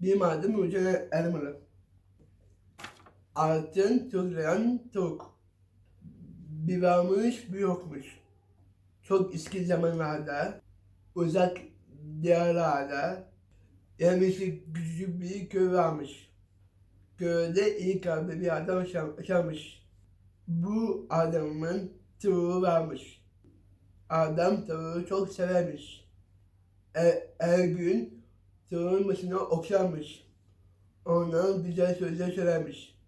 Bir maden ucuna elmalı. Altın tuzlayan tavuk. Bir varmış bir yokmuş. Çok eski zamanlarda uzak diyarlarda yerleşik küçük bir köy varmış. Köyde iyi kalpli bir adam yaşam- yaşamış. Bu adamın tavuğu varmış. Adam tavuğu çok severmiş. Her, her gün tavuğun başına okşarmış. Ona güzel sözler söylermiş.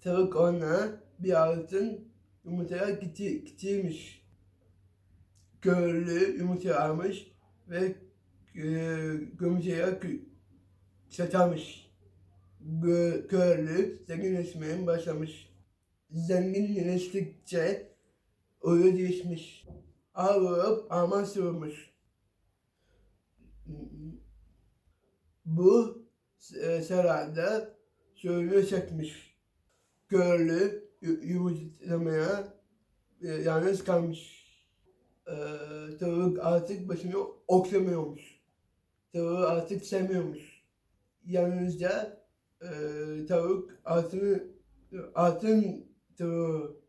Tavuk ona bir altın yumurtaya gitti, getirmiş. Köylü yumurta almış ve e, gömüceye kü- satarmış. Gö- Köylü zenginleşmeye başlamış. Zenginleştikçe oyu değişmiş. Alıp aman sığırmış. Bu e, sarayda suyunu çekmiş. Yu- yumurtlamaya e, yalnız kalmış. E, tavuk artık başını oklamıyormuş. Tavuğu artık sevmiyormuş. Yalnızca e, tavuk altını altın tavuğu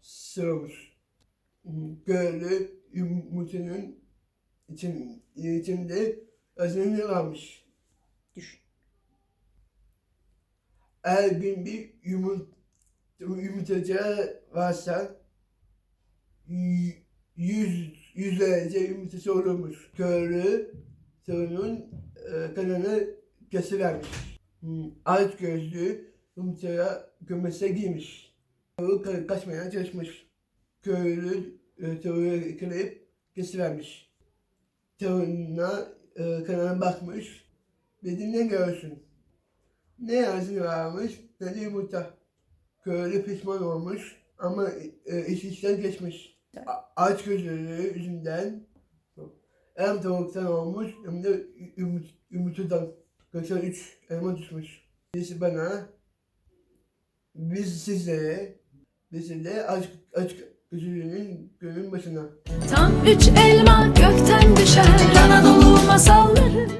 sığmış. Köylü yumurtanın için, içinde özünü varmış. Düş. Her gün bir yumurt, yumurtacı varsa yüz, yüzlerce yumurtası olurmuş. Köylü sorunun e, kanını kesivermiş. Hmm, Aç gözlü yumurtaya gömese giymiş. Ka- kaçmaya çalışmış. Köylü e, kırıp kesivermiş. Tavuğuna e, kanına bakmış. Dedi ne görsün? Ne yazı varmış ne de yumurta. Köylü pişman olmuş ama e, iş işten geçmiş. A- aç gözlülüğü yüzünden hem tavuktan olmuş hem de yumurt, yumurtadan. 93 elma düşmüş. Birisi bana, biz sizlere, birisi de aç, aç gözlülüğünün gönlün başına. Tam üç elma gökten düşer Anadolu masalları